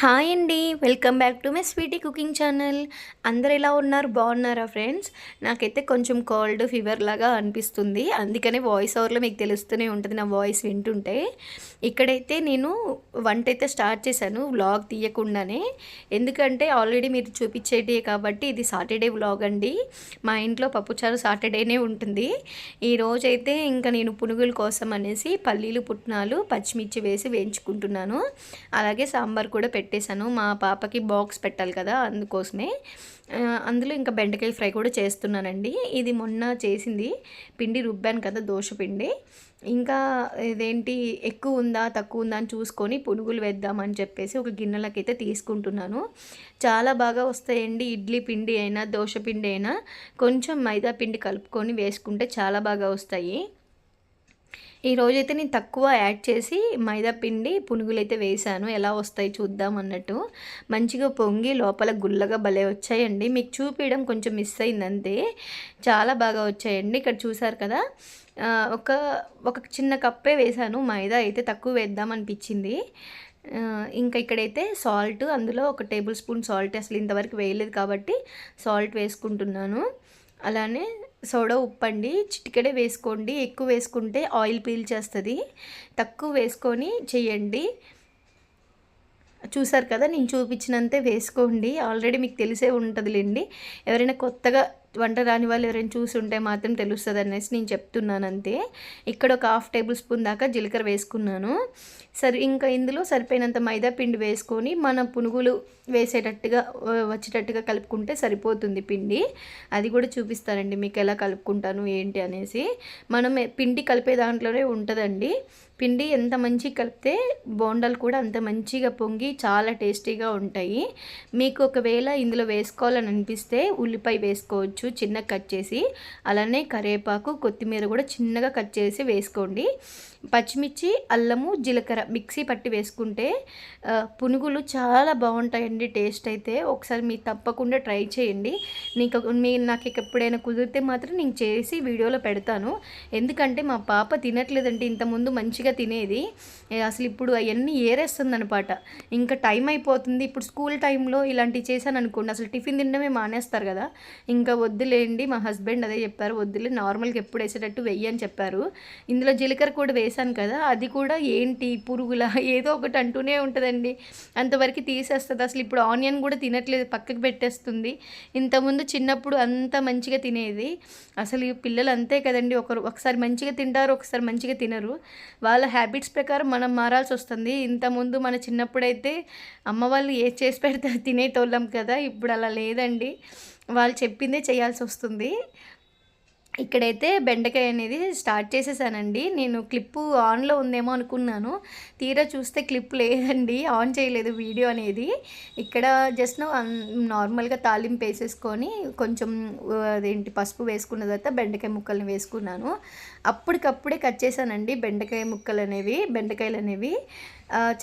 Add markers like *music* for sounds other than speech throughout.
Hi అండి. Welcome back to my sweety cooking channel. అందరు ఎలా ఉన్నారు? బాగున్నారా ఫ్రెండ్స్? నాకైతే కొంచెం కోల్డ్ ఫీవర్ లాగా అనిపిస్తుంది. అందుకనే వాయిస్ ఓవర్లో మీకు తెలుస్తూనే ఉంటుంది నా వాయిస్ వింటుంటే. ఇక్కడైతే నేను వంట అయితే స్టార్ట్ చేశాను వ్లాగ్ తీయకుండానే. ఎందుకంటే ఆల్రెడీ మీరు చూపించేటి కాబట్టి ఇది సాటర్డే వ్లాగ్ అండి. మా ఇంట్లో పప్పుచారు సాటర్డేనే ఉంటుంది. ఈ రోజైతే ఇంకా నేను పునుగుల కోసం అనేసి పల్లీలు పుట్నాలు పచ్చిమిర్చి వేసి వేయించుకుంటున్నాను. అలాగే సాంబార్ కూడా పెట్టేశాను. మా పాపకి బాక్స్ పెట్టాలి కదా అందుకోసమే. అందులో ఇంకా బెండకాయ ఫ్రై కూడా చేస్తున్నానండి. ఇది మొన్న చేసింది. పిండి రుబ్బాను కదా దోశ పిండి. ఇంకా ఇదేంటి ఎక్కువ ఉందా తక్కువ ఉందా అని చూసుకొని పునుగులు వేద్దామని చెప్పేసి ఒక గిన్నెలకి అయితే తీసుకుంటున్నాను. చాలా బాగా వస్తాయండి ఇడ్లీ పిండి అయినా దోశ పిండి అయినా. కొంచెం మైదా పిండి కలుపుకొని వేసుకుంటే చాలా బాగా వస్తాయి. ఈరోజు అయితే నేను తక్కువ యాడ్ చేసి మైదా పిండి పునుగులు అయితే వేసాను ఎలా వస్తాయి చూద్దాం అన్నట్టు. మంచిగా పొంగి లోపల గుల్లగా భలే వచ్చాయండి. మీకు చూపించడం కొంచెం మిస్ అయింది అంతే చాలా బాగా వచ్చాయండి. ఇక్కడ చూసారు కదా ఒక ఒక చిన్న కప్పే వేసాను మైదా అయితే తక్కువ వేద్దాం అనిపించింది. ఇంకా ఇక్కడైతే సాల్ట్ అందులో ఒక టేబుల్ స్పూన్ సాల్ట్ అసలు ఇంతవరకు వేయలేదు కాబట్టి సాల్ట్ వేసుకుంటున్నాను. అలానే సోడా ఉప్పండి చిటికెడే వేసుకోండి. ఎక్కువ వేసుకుంటే ఆయిల్ పీల్చేస్తుంది తక్కువ వేసుకొని చేయండి. చూసారు కదా నేను చూపించినంతే వేసుకోండి. ఆల్రెడీ మీకు తెలిసే ఉంటుందిలేండి. ఎవరైనా కొత్తగా వంట రాని వాళ్ళు ఎవరైనా చూసి ఉంటే మాత్రం తెలుస్తుంది అనేసి నేను చెప్తున్నాను అంతే ఇక్కడ ఒక హాఫ్ టేబుల్ స్పూన్ దాకా జీలకర్ర వేసుకున్నాను. సరే ఇంకా ఇందులో సరిపోయినంత మైదా పిండి వేసుకొని మన పునుగులు వేసేటట్టుగా వచ్చేటట్టుగా కలుపుకుంటే సరిపోతుంది పిండి. అది కూడా చూపిస్తానండి మీకు ఎలా కలుపుకుంటాను ఏంటి అనేసి. మనం పిండి కలిపే దాంట్లోనే ఉంటుందండి. పిండి ఎంత మంచిగా కలిపితే బోండాలు కూడా అంత మంచిగా పొంగి చాలా టేస్టీగా ఉంటాయి. మీకు ఒకవేళ ఇందులో వేసుకోవాలని అనిపిస్తే ఉల్లిపాయ వేసుకోవచ్చు చిన్నగా కట్ చేసి అలానే కరివేపాకు కొత్తిమీర కూడా చిన్నగా కట్ చేసి వేసుకోండి. పచ్చిమిర్చి అల్లము జీలకర్ర మిక్సీ పట్టి వేసుకుంటే పునుగులు చాలా బాగుంటాయండి టేస్ట్ అయితే. ఒకసారి మీరు తప్పకుండా ట్రై చేయండి. నీకు మీ నాకు ఇక ఎప్పుడైనా కుదిరితే మాత్రం నేను చేసి వీడియోలో పెడతాను. ఎందుకంటే మా పాప తినట్లేదంటే ఇంతకుముందు మంచిగా తినేది. అసలు ఇప్పుడు అవన్నీ ఏరేస్తుందనమాట ఇంకా టైం అయిపోతుంది. ఇప్పుడు స్కూల్ టైంలో ఇలాంటివి చేశాను అనుకోండి అసలు టిఫిన్ తినడమే మానేస్తారు కదా. ఇంకా వద్దులేండి మా హస్బెండ్ అదే చెప్పారు వద్దులే నార్మల్గా ఎప్పుడు వేసేటట్టు వెయ్యి అని చెప్పారు. ఇందులో జీలకర్ర కూడా వేసి తీసాను కదా అది కూడా ఏంటి పురుగుల? *laughs* ఏదో ఒకటి అంటూనే ఉంటుందండి. అంతవరకు తీసేస్తుంది. అసలు ఇప్పుడు ఆనియన్ కూడా తినట్లేదు పక్కకు పెట్టేస్తుంది. ఇంతకుముందు చిన్నప్పుడు అంత మంచిగా తినేది. అసలు పిల్లలు అంతే కదండి. ఒకరు ఒకసారి మంచిగా తింటారు ఒకసారి మంచిగా తినరు. వాళ్ళ హ్యాబిట్స్ ప్రకారం మనం మారాల్సి వస్తుంది. ఇంతకుముందు మన చిన్నప్పుడైతే అమ్మ వాళ్ళు ఏ చేసి పెడితే తినేటోళ్ళం కదా. ఇప్పుడు అలా లేదండి. వాళ్ళు చెప్పిందే చేయాల్సి వస్తుంది. ఇక్కడైతే బెండకాయ అనేది స్టార్ట్ చేసేసానండి. నేను క్లిప్పు ఆన్లో ఉందేమో అనుకున్నాను. తీరా చూస్తే క్లిప్ లేదండి. ఆన్ చేయలేదు వీడియో అనేది. ఇక్కడ జస్ట్ నార్మల్గా తాలింపు వేసేసుకొని కొంచెం అదేంటి పసుపు వేసుకున్న తర్వాత బెండకాయ ముక్కల్ని వేసుకున్నాను. అప్పటికప్పుడే కట్ చేశానండి బెండకాయ ముక్కలు అనేవి బెండకాయలు అనేవి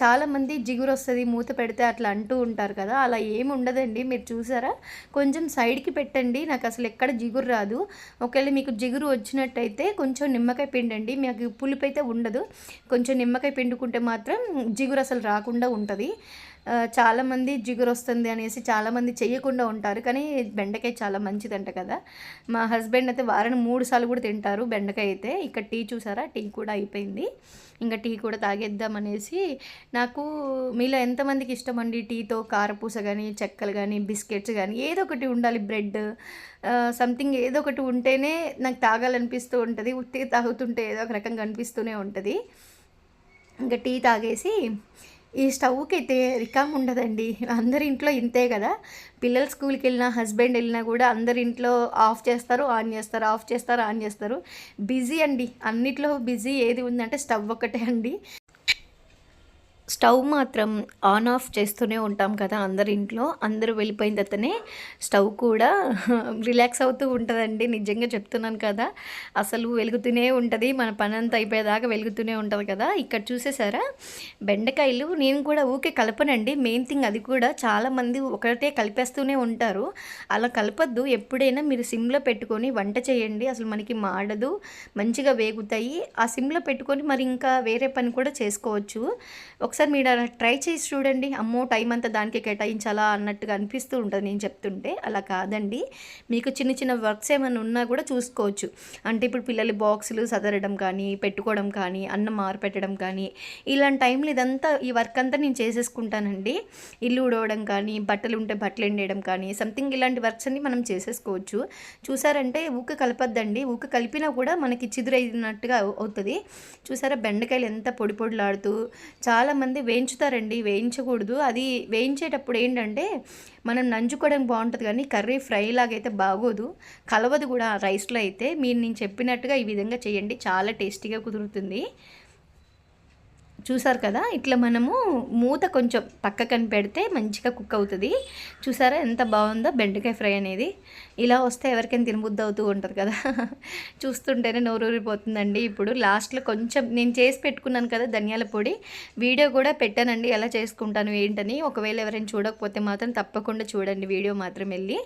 చాలామంది జిగురు వస్తుంది మూత పెడితే అట్లా అంటూ ఉంటారు కదా. అలా ఏమి ఉండదండి. మీరు చూసారా? కొంచెం సైడ్కి పెట్టండి. నాకు అసలు ఎక్కడ జిగురు రాదు. ఒకవేళ మీకు జిగురు వచ్చినట్టయితే కొంచెం నిమ్మకాయ పిండండి. మీకు పులుపు అయితే ఉండదు. కొంచెం నిమ్మకాయ పిండుకుంటే మాత్రం జిగురు అసలు రాకుండా ఉంటుంది. చాలామంది జిగురు వస్తుంది అనేసి చాలామంది చేయకుండా ఉంటారు కానీ బెండకాయ చాలా మంచిదంట కదా. మా హస్బెండ్ అయితే వారాన్ని మూడు సార్లు కూడా తింటారు బెండకాయ అయితే. ఇక్కడ టీ చూసారా? టీ కూడా అయిపోయింది. ఇంకా టీ కూడా తాగేద్దాం అనేసి నాకు మీలో ఎంతమందికి ఇష్టం అండి? టీతో కారపూస కానీ చెక్కలు కానీ బిస్కెట్స్ కానీ ఏదో ఒకటి ఉండాలి బ్రెడ్ సంథింగ్ ఏదో ఒకటి ఉంటేనే నాకు తాగాలనిపిస్తూ ఉంటుంది ఉట్టిగా తాగుతుంటే ఏదో ఒక రకంగా అనిపిస్తూనే ఉంటుంది. ఇంకా టీ తాగేసి ఈ స్టవ్కి అయితే రికామ్ ఉండదండి అందరి ఇంట్లో ఇంతే కదా. పిల్లలు స్కూల్కి వెళ్ళినా హస్బెండ్ వెళ్ళినా కూడా అందరి ఇంట్లో ఆఫ్ చేస్తారు ఆన్ చేస్తారు ఆఫ్ చేస్తారు ఆన్ చేస్తారు. బిజీ అండి. అన్నిట్లో బిజీ ఏది ఉందంటే స్టవ్ ఒక్కటే అండి. స్టవ్ మాత్రం ఆన్ ఆఫ్ చేస్తూనే ఉంటాం కదా అందరి ఇంట్లో. అందరూ వెళ్ళిపోయిన తర్వాతనే స్టవ్ కూడా రిలాక్స్ అవుతూ ఉంటుందండి. నిజంగా చెప్తున్నాను కదా. అసలు వెలుగుతూనే ఉంటుంది. మన పని అంతా అయిపోయేదాకా వెలుగుతూనే ఉంటుంది కదా. ఇక్కడ చూసేసారా? బెండకాయలు నేను కూడా ఊకే కలపనండి. మెయిన్ థింగ్ అది కూడా చాలామంది ఒకటే కలిపేస్తూనే ఉంటారు. అలా కలపద్దు. ఎప్పుడైనా మీరు సిమ్లో పెట్టుకొని వంట చేయండి. అసలు మనకి మాడదు. మంచిగా వేగుతాయి. ఆ సిమ్లో పెట్టుకొని మరి ఇంకా వేరే పని కూడా చేసుకోవచ్చు. ఒకసారి మీరు అలా ట్రై చేసి చూడండి. అమ్మో టైం అంతా దానికి కేటాయించాలా అన్నట్టుగా అనిపిస్తూ ఉంటుంది నేను చెప్తుంటే. అలా కాదండి. మీకు చిన్న చిన్న వర్క్స్ ఏమైనా ఉన్నా కూడా చూసుకోవచ్చు. అంటే ఇప్పుడు పిల్లలు బాక్సులు సదరడం కానీ పెట్టుకోవడం కానీ అన్నం మారపెట్టడం కానీ ఇలాంటి టైంలో ఇదంతా ఈ వర్క్ అంతా నేను చేసేసుకుంటానండి. ఇల్లు ఉడవడం కానీ బట్టలు ఉంటే బట్టలు ఎండేయడం కానీ సంథింగ్ ఇలాంటి వర్క్స్ అన్ని మనం చేసేసుకోవచ్చు. చూసారంటే ఊక కలపద్దండి. ఊక కలిపినా కూడా మనకి చిదురైనట్టుగా అవుతుంది. చూసారా? బెండకాయలు ఎంత పొడి పొడిలాడుతూ చాలామంది వేయించుతారండి వేయించకూడదు. అది వేయించేటప్పుడు ఏంటంటే మనం నంజుకోవడం బాగుంటుంది కానీ కర్రీ ఫ్రై లాగైతే బాగోదు. కలవదు కూడా రైస్లో అయితే. మీరు నేను చెప్పినట్టుగా ఈ విధంగా చేయండి. చాలా టేస్టీగా కుదురుతుంది. చూసారు కదా? ఇట్లా మనము మూత కొంచెం పక్కకని పెడితే మంచిగా కుక్ అవుతుంది. చూసారా ఎంత బాగుందో? బెండకాయ ఫ్రై అనేది. ఇలా వస్తే ఎవరికైనా తినబుద్ధి అవుతూ ఉంటుంది కదా? *laughs* చూస్తుంటేనే నోరూరిపోతుందండి ఇప్పుడు. లాస్ట్లో కొంచెం నేను చేసి పెట్టుకున్నాను కదా ధనియాల పొడి. వీడియో కూడా పెట్టానండి. ఎలా చేసుకుంటాను ఏంటని. ఒకవేళ ఎవరైనా చూడకపోతే మాత్రం తప్పకుండా చూడండి వీడియో మాత్రం వెళ్ళి.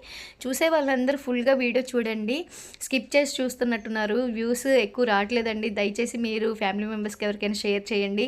చూసే వాళ్ళందరూ ఫుల్గా వీడియో చూడండి. స్కిప్ చేసి చూస్తున్నట్టున్నారు. వ్యూస్ ఎక్కువ రావట్లేదండి. దయచేసి మీరు ఫ్యామిలీ మెంబర్స్కి ఎవరికైనా షేర్ చేయండి.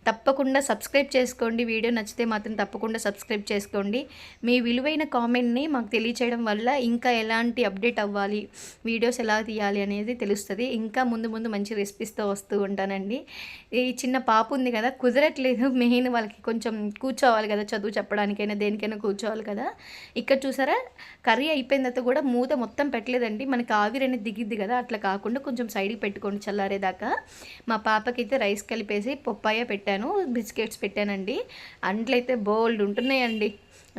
తప్పకుండా సబ్స్క్రైబ్ చేసుకోండి. వీడియో నచ్చితే మాత్రం తప్పకుండా సబ్స్క్రైబ్ చేసుకోండి. మీ విలువైన కామెంట్ని మాకు తెలియచేయడం వల్ల ఇంకా ఎలాంటి అప్డేట్ అవ్వాలి వీడియోస్ ఎలా తీయాలి అనేది తెలుస్తుంది. ఇంకా ముందు ముందు మంచి రెసిపీస్తో వస్తూ ఉంటానండి. ఈ చిన్న పాప ఉంది కదా కుదరట్లేదు. మెయిన్ వాళ్ళకి కొంచెం కూర్చోవాలి కదా చదువు చెప్పడానికైనా దేనికైనా కూర్చోవాలి కదా. ఇక్కడ చూసారా కర్రీ అయిపోయిన తర్వాత కూడా మూత మొత్తం పెట్టలేదండి. మనకి ఆవిరి అనేది దిగిద్ది కదా అట్లా కాకుండా కొంచెం సైడ్కి పెట్టుకోండి చల్లారేదాకా. మా పాపకైతే రైస్ కలిపేసి పొప్పాయ పెట్టాను. బిస్కెట్స్ పెట్టానండి. అంట్లయితే బోల్డ్ ఉంటున్నాయండి.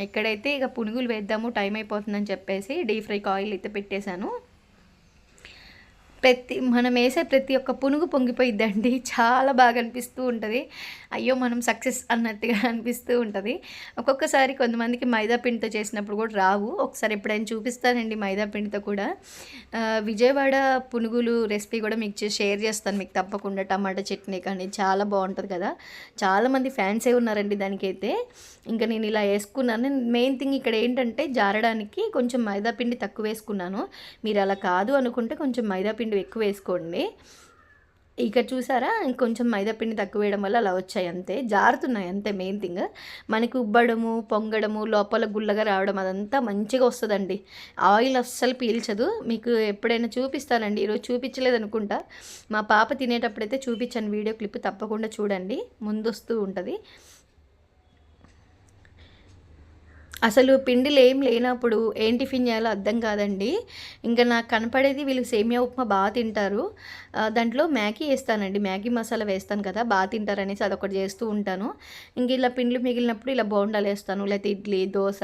ఇక్కడైతే ఇక పునుగులు వేద్దాము టైం అయిపోతుందని చెప్పేసి డీప్ ఫ్రైకి ఆయిల్ అయితే పెట్టేశాను. ప్రతి మనం వేసే ప్రతి ఒక్క పునుగు పొంగిపోయిద్దండి. *laughs* చాలా బాగా అనిపిస్తూ ఉంటుంది. అయ్యో మనం సక్సెస్ అన్నట్టుగా *laughs* అనిపిస్తూ ఉంటుంది. ఒక్కొక్కసారి కొంతమందికి మైదా పిండితో చేసినప్పుడు కూడా రావు. ఒకసారి ఎప్పుడైనా చూపిస్తానండి మైదా పిండితో కూడా. విజయవాడ పునుగులు రెసిపీ కూడా మీకు షేర్ చేస్తాను. మీకు తప్పకుండా టమాటా చట్నీ కానీ చాలా బాగుంటుంది కదా. చాలామంది ఫ్యాన్సే ఉన్నారండి దానికైతే. ఇంకా నేను ఇలా వేసుకున్నాను. మెయిన్ థింగ్ ఇక్కడ ఏంటంటే జారడానికి కొంచెం మైదా పిండి తక్కువ వేసుకున్నాను. మీరు అలా కాదు అనుకుంటే కొంచెం మైదా పిండి ఎక్కువ వేసుకోండి. ఇక చూసారా? ఇంకొంచెం మైదాపిండి తక్కువ వేయడం వల్ల అలా వచ్చాయి అంతే. జారుతున్నాయి అంతే మెయిన్ థింగ్. మనకి ఉబ్బడము పొంగడము లోపల గుల్లగా రావడం అదంతా మంచిగా వస్తుందండి. ఆయిల్ అస్సలు పీల్చదు. మీకు ఎప్పుడైనా చూపిస్తానండి. ఈరోజు చూపించలేదు అనుకుంటా. మా పాప తినేటప్పుడైతే చూపించాను. వీడియో క్లిప్ తప్పకుండా చూడండి. ముందు వస్తూ ఉంటుంది. అసలు పిండిలు ఏం లేనప్పుడు ఏం టిఫిన్ చేయాలో అర్థం కాదండి. ఇంకా నాకు కనపడేది వీళ్ళు సేమియా ఉప్మా బాగా తింటారు. దాంట్లో మ్యాగీ వేస్తానండి. మ్యాగీ మసాలా వేస్తాను కదా బాగా తింటారు అనేసి అదొకటి చేస్తూ ఉంటాను. ఇంక ఇలా పిండ్లు మిగిలినప్పుడు ఇలా బోండాలు వేస్తాను లేకపోతే ఇడ్లీ దోశ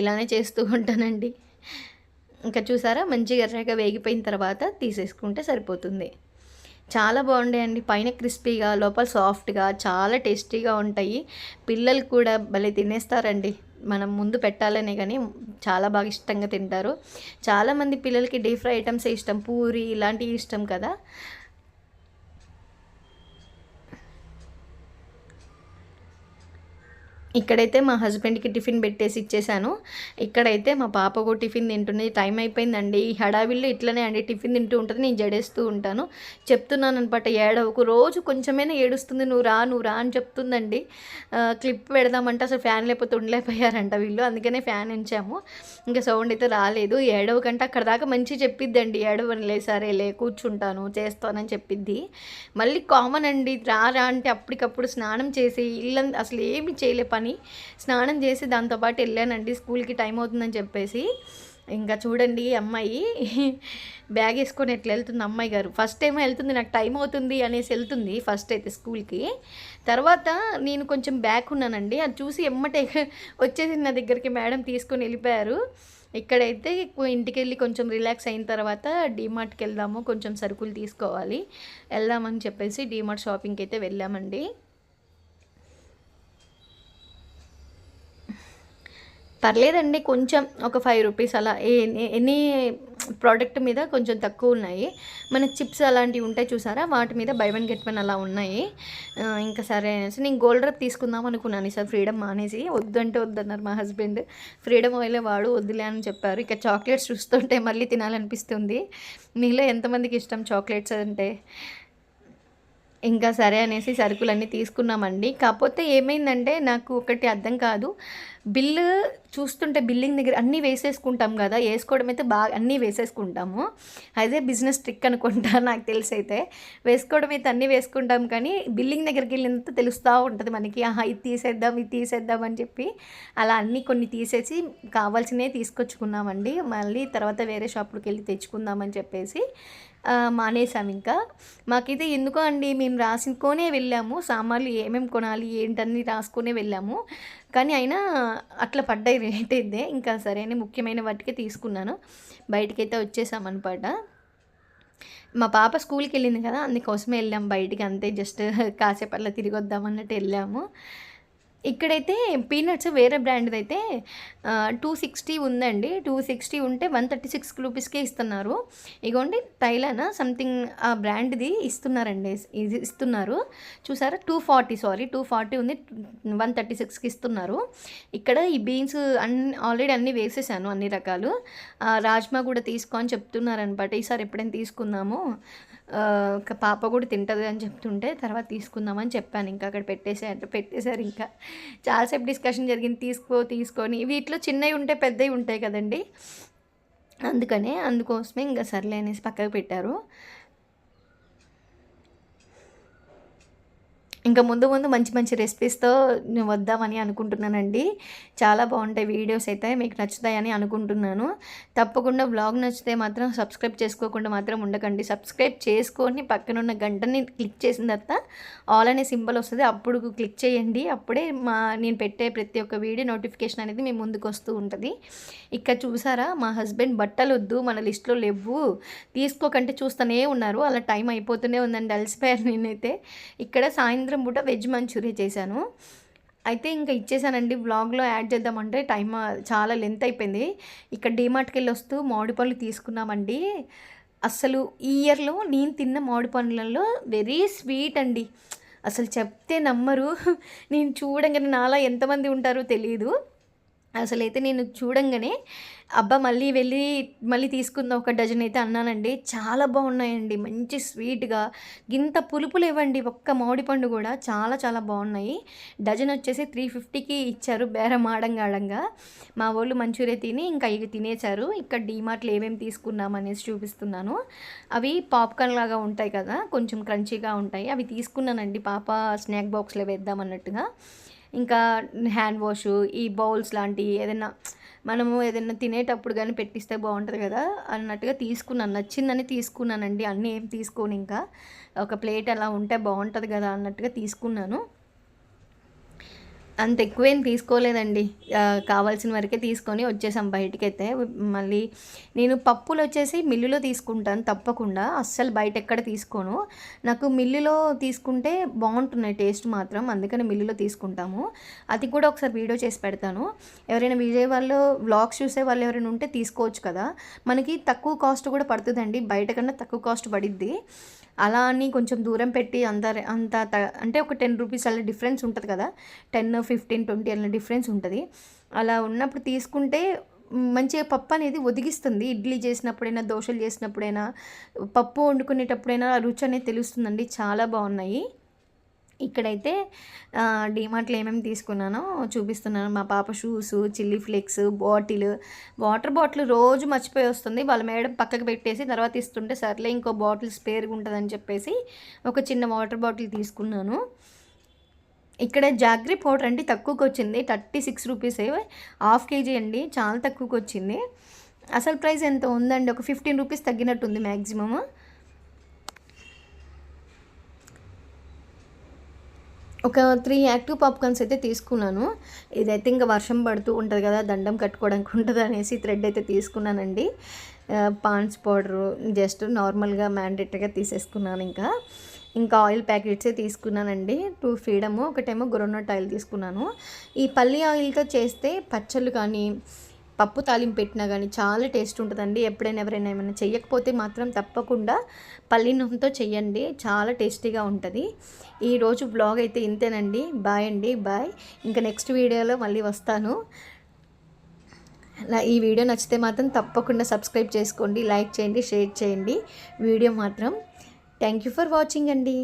ఇలానే చేస్తూ ఉంటానండి. ఇంకా చూసారా మంచిగా ఎర్రగా వేగిపోయిన తర్వాత తీసేసుకుంటే సరిపోతుంది. చాలా బాగుంటాయండి పైన క్రిస్పీగా లోపల సాఫ్ట్గా చాలా టేస్టీగా ఉంటాయి. పిల్లలు కూడా భలే తినేస్తారండి. మనం ముందు పెట్టాలనే కానీ చాలా బాగా ఇష్టంగా తింటారు. చాలామంది పిల్లలకి డీప్ ఫ్రై ఐటమ్స్ ఇష్టం. పూరి ఇలాంటివి ఇష్టం కదా. ఇక్కడైతే మా హస్బెండ్కి టిఫిన్ పెట్టేసి ఇచ్చేసాను. ఇక్కడైతే మా పాపకు టిఫిన్ తింటుంది. టైం అయిపోయిందండి. ఈ హడావిల్లో ఇట్లనే అండి. టిఫిన్ తింటూ ఉంటుంది. నేను జడేస్తూ ఉంటాను. చెప్తున్నాను అనమాట ఏడవకు. రోజు కొంచెమైనా ఏడుస్తుంది. నువ్వు రా నువ్వు రా అని చెప్తుందండి. క్లిప్ పెడదామంటే అసలు ఫ్యాన్ లేకపోతే ఉండలేకపోయారంట వీళ్ళు. అందుకనే ఫ్యాన్ ఉంచాము. ఇంకా సౌండ్ అయితే రాలేదు. ఏడవ కంటే అక్కడ దాకా మంచి చెప్పిద్దండి. ఏడవనిలే సరేలే కూర్చుంటాను చేస్తానని చెప్పిద్ది. మళ్ళీ కామన్ అండి. రా రా అంటే అప్పటికప్పుడు స్నానం చేసి ఇల్లు అసలు ఏమి చేయలే. పని స్నానం చేసి దాంతోపాటు వెళ్ళానండి. స్కూల్కి టైం అవుతుందని చెప్పేసి. ఇంకా చూడండి అమ్మాయి బ్యాగ్ వేసుకొని ఎట్లా వెళ్తుంది అమ్మాయి గారు. ఫస్ట్ టైం వెళ్తుంది నాకు టైం అవుతుంది అనేసి వెళ్తుంది ఫస్ట్ అయితే స్కూల్కి. తర్వాత నేను కొంచెం బ్యాక్ ఉన్నానండి. అది చూసి ఎమ్మటే వచ్చేసి నా దగ్గరికి మేడం తీసుకొని వెళ్ళిపోయారు. ఇక్కడైతే ఇంటికి వెళ్ళి కొంచెం రిలాక్స్ అయిన తర్వాత డీమార్ట్కి వెళ్దాము కొంచెం సరుకులు తీసుకోవాలి వెళ్దామని చెప్పేసి డీమార్ట్ షాపింగ్కి అయితే వెళ్ళామండి. పర్లేదండి కొంచెం ఒక ఫైవ్ రూపీస్ అలా. ఎనీ ప్రోడక్ట్ మీద కొంచెం తక్కువ ఉన్నాయి. మనకి చిప్స్ అలాంటివి ఉంటాయి చూసారా? వాటి మీద బై వన్ గెట్ వన్ అలా ఉన్నాయి. ఇంకా సరే అనేసి నేను గోల్డ్ రప్ తీసుకుందాం అనుకున్నాను. సార్ ఫ్రీడమ్ మానేసి వద్దు వద్దన్నారు మా హస్బెండ్ ఫ్రీడమ్ ఆయిలే వాడు వద్దులే అని చెప్పారు. ఇక చాక్లెట్స్ చూస్తుంటే మళ్ళీ తినాలనిపిస్తుంది. మీలో ఎంతమందికి ఇష్టం చాక్లెట్స్ అంటే? ఇంకా సరే అనేసి సరుకులన్నీ తీసుకున్నామండి. కాకపోతే ఏమైందంటే నాకు ఒకటి అర్థం కాదు. బిల్లు చూస్తుంటే బిల్లింగ్ దగ్గర అన్నీ వేసేసుకుంటాం కదా వేసుకోవడం అయితే బాగా అన్నీ వేసేసుకుంటాము. అదే బిజినెస్ ట్రిక్ అనుకుంటా నాకు తెలిసి అయితే వేసుకోవడం అయితే అన్నీ వేసుకుంటాం కానీ బిల్లింగ్ దగ్గరికి వెళ్ళినంత తెలుస్తూ ఉంటుంది మనకి. ఆహా ఇది తీసేద్దాం ఇది తీసేద్దాం అని చెప్పి అలా అన్నీ కొన్ని తీసేసి కావాల్సినవి తీసుకొచ్చుకున్నామండి. మళ్ళీ తర్వాత వేరే షాపులకు వెళ్ళి తెచ్చుకుందామని చెప్పేసి మానేసాం ఇంకా. మాకైతే ఎందుకో అండి మేము రాసుకొనే వెళ్ళాము. సామాన్లు ఏమేమి కొనాలి ఏంటని రాసుకునే వెళ్ళాము. కానీ అయినా అట్లా పడ్డాయి రేట్ అయితే ఇంకా సరే అని ముఖ్యమైన వాటికే తీసుకున్నాను. బయటకైతే వచ్చేసాం మా పాప స్కూల్కి వెళ్ళింది కదా అందుకోసమే వెళ్ళాం బయటికి. అంతే జస్ట్ కాసేపు అట్లా తిరిగి వద్దాం అన్నట్టు వెళ్ళాము. ఇక్కడైతే పీనట్స్ వేరే బ్రాండ్ది అయితే టూ సిక్స్టీ ఉందండి. టూ సిక్స్టీ ఉంటే వన్ థర్టీ సిక్స్ రూపీస్కే ఇస్తున్నారు. ఇగోండి టైలానా సంథింగ్ ఆ బ్రాండ్ది ఇస్తున్నారండి. ఇది ఇస్తున్నారు. చూసారా? Two forty sorry two forty ఉంది. వన్ థర్టీ సిక్స్కి ఇస్తున్నారు. ఇక్కడ ఈ బీన్స్ అన్ని ఆల్రెడీ అన్నీ వేసేసాను అన్ని రకాలు. ఆ, రాజ్మా కూడా తీసుకో అని చెప్తున్నారు అనమాట ఈసారి ఎప్పుడైనా తీసుకుందాము. పాప కూడా తింటుంది అని చెప్తుంటే తర్వాత తీసుకుందామని చెప్పాను. ఇంకా అక్కడ పెట్టేసారు పెట్టేశారు ఇంకా. చాలాసేపు డిస్కషన్ జరిగింది. తీసుకో తీసుకొని. వీటిలో చిన్నవి ఉంటే పెద్దవి ఉంటాయి కదండి. అందుకనే అందుకోసమే ఇంకా సర్లే అనేసి పక్కకు పెట్టారు. ఇంకా ముందు ముందు మంచి మంచి రెసిపీస్తో వద్దామని అనుకుంటున్నానండి. చాలా బాగుంటాయి వీడియోస్ అయితే మీకు నచ్చుతాయని అనుకుంటున్నాను. తప్పకుండా బ్లాగ్ నచ్చితే మాత్రం సబ్స్క్రైబ్ చేసుకోకుండా మాత్రం ఉండకండి. సబ్స్క్రైబ్ చేసుకొని పక్కనున్న గంటని క్లిక్ చేసిన తర్వాత ఆల్ అనే సింబల్ వస్తుంది అప్పుడు క్లిక్ చేయండి. అప్పుడే మా నేను పెట్టే ప్రతి ఒక్క వీడియో నోటిఫికేషన్ అనేది మీ ముందుకు వస్తూ ఉంటుంది. ఇక్కడ చూసారా మా హస్బెండ్ బట్టలు వద్దు మన లిస్ట్లో లేవు తీసుకోకంటే చూస్తూనే ఉన్నారు. అలా టైం అయిపోతూనే ఉందండి అలసిపోయారు నేనైతే. ఇక్కడ సాయంత్రం పూట వెజ్ మంచూరియా చేశాను. అయితే ఇంకా ఇచ్చేసానండి. బ్లాగ్లో యాడ్ చేద్దామంటే టైం చాలా లెంత్ అయిపోయింది. ఇక్కడ డీమార్ట్కి వెళ్ళి వస్తూ మామిడిపళ్ళు తీసుకున్నామండి. అసలు ఈ ఇయర్లో నేను తిన్న మామిడి పండ్లలో వెరీ స్వీట్ అండి. అసలు చెప్తే నమ్మరు. నేను చూడంగానే నాలా ఎంతమంది ఉంటారో తెలియదు అసలైతే నేను చూడంగానే అబ్బా మళ్ళీ వెళ్ళి మళ్ళీ తీసుకుందాం ఒక డజన్ అయితే అన్నానండి. చాలా బాగున్నాయండి. మంచి స్వీట్గా. గింత పులుపు లేవండి. ఒక్క మామిడి పండు కూడా చాలా చాలా బాగున్నాయి. డజన్ వచ్చేసి త్రీ ఫిఫ్టీకి ఇచ్చారు బేరం ఆడంగాడంగా. మా వాళ్ళు మంచూరియా తిని ఇంకా ఇవి తినేశారు. ఇక్కడ డీమార్ట్లో ఏమేమి తీసుకున్నాం అనేసి చూపిస్తున్నాను. అవి పాప్కార్న్ లాగా ఉంటాయి కదా కొంచెం క్రంచీగా ఉంటాయి. అవి తీసుకున్నానండి. పాప స్నాక్ బాక్స్లో వేద్దాం అన్నట్టుగా. ఇంకా హ్యాండ్ వాష్ ఈ బౌల్స్ లాంటివి ఏదైనా మనము ఏదైనా తినేటప్పుడు కానీ పెట్టిస్తే బాగుంటుంది కదా అన్నట్టుగా తీసుకున్నాను. నచ్చిందని తీసుకున్నానండి. అన్నీ ఏం తీసుకోను ఇంకా. ఒక ప్లేట్ అలా ఉంటే బాగుంటుంది కదా అన్నట్టుగా తీసుకున్నాను. అంత ఎక్కువేం తీసుకోలేదండి. కావాల్సిన వరకే తీసుకొని వచ్చేసాం బయటికైతే. మళ్ళీ నేను పప్పులు వచ్చేసి మిల్లులో తీసుకుంటాను తప్పకుండా. అస్సలు బయట ఎక్కడ తీసుకోను. నాకు మిల్లులో తీసుకుంటే బాగుంటున్నాయి టేస్ట్ మాత్రం. అందుకని మిల్లులో తీసుకుంటాము. అది కూడా ఒకసారి వీడియో చేసి పెడతాను. ఎవరైనా విజయవాడలో వ్లాగ్స్ చూసే వాళ్ళు ఎవరైనా ఉంటే తీసుకోవచ్చు కదా. మనకి తక్కువ కాస్ట్ కూడా పడుతుందండి. బయట కన్నా తక్కువ కాస్ట్ పడిద్ది. అలా అని కొంచెం దూరం పెట్టి అంత అంత త- అంటే ఒక టెన్ రూపీస్ అలా డిఫరెన్స్ ఉంటుంది కదా. టెన్ ఫిఫ్టీన్ ట్వంటీ అలా డిఫరెన్స్ ఉంటుంది. అలా ఉన్నప్పుడు తీసుకుంటే మంచిగా పప్పు అనేది ఒదిగిస్తుంది. ఇడ్లీ చేసినప్పుడైనా దోశలు చేసినప్పుడైనా పప్పు వండుకునేటప్పుడైనా రుచి అనేది తెలుస్తుందండి. చాలా బాగున్నాయి. ఇక్కడైతే డిమార్ట్లో ఏమేమి తీసుకున్నానో చూపిస్తున్నాను. మా పాప shoes chilli flakes bottle water bottle రోజు మర్చిపోయి వస్తుంది. వాళ్ళ మేడం పక్కకు పెట్టేసి తర్వాత ఇస్తుంటే సర్లే ఇంకో బాటిల్ స్పేర్గా ఉంటుందని చెప్పేసి ఒక చిన్న వాటర్ బాటిల్ తీసుకున్నాను. ఇక్కడ జాగ్రీ పౌడర్ అంటే తక్కువకి వచ్చింది. Thirty six rupees half KG అండి. చాలా తక్కువకి వచ్చింది. అసలు ప్రైస్ ఎంత ఉందండి? ఒక ఫిఫ్టీన్ రూపీస్ తగ్గినట్టుంది మ్యాక్సిమమ్ ఒక త్రీ యాక్టివ్ పాప్కార్న్స్ అయితే తీసుకున్నాను. ఇదైతే ఇంకా వర్షం పడుతూ ఉంటుంది కదా దండం కట్టుకోవడానికి ఉంటుంది అనేసి థ్రెడ్ అయితే తీసుకున్నానండి. ఆ, పాండ్స్ పౌడరు జస్ట్ నార్మల్గా మ్యాండేటరీగా తీసేసుకున్నాను ఇంకా. ఇంకా ఆయిల్ ప్యాకెట్సే తీసుకున్నానండి. టూ ఫ్రీడము ఒకటేమో గ్రౌండ్నట్ ఆయిల్ తీసుకున్నాను. ఈ పల్లి ఆయిల్తో చేస్తే పచ్చళ్ళు కానీ పప్పు తాలింపు పెట్టినా కానీ చాలా టేస్ట్ ఉంటుందండి. ఎప్పుడైనా ఎవరైనా ఏమైనా చెయ్యకపోతే మాత్రం తప్పకుండా పల్లి నూనెతో చెయ్యండి. చాలా టేస్టీగా ఉంటుంది. ఈరోజు బ్లాగ్ అయితే ఇంతేనండి. బాయ్ అండి. బాయ్. ఇంకా నెక్స్ట్ వీడియోలో మళ్ళీ వస్తాను. నా ఈ వీడియో నచ్చితే మాత్రం తప్పకుండా సబ్స్క్రైబ్ చేసుకోండి. లైక్ చేయండి షేర్ చేయండి. వీడియో మాత్రం థ్యాంక్ యూ ఫర్ వాచింగ్ అండి.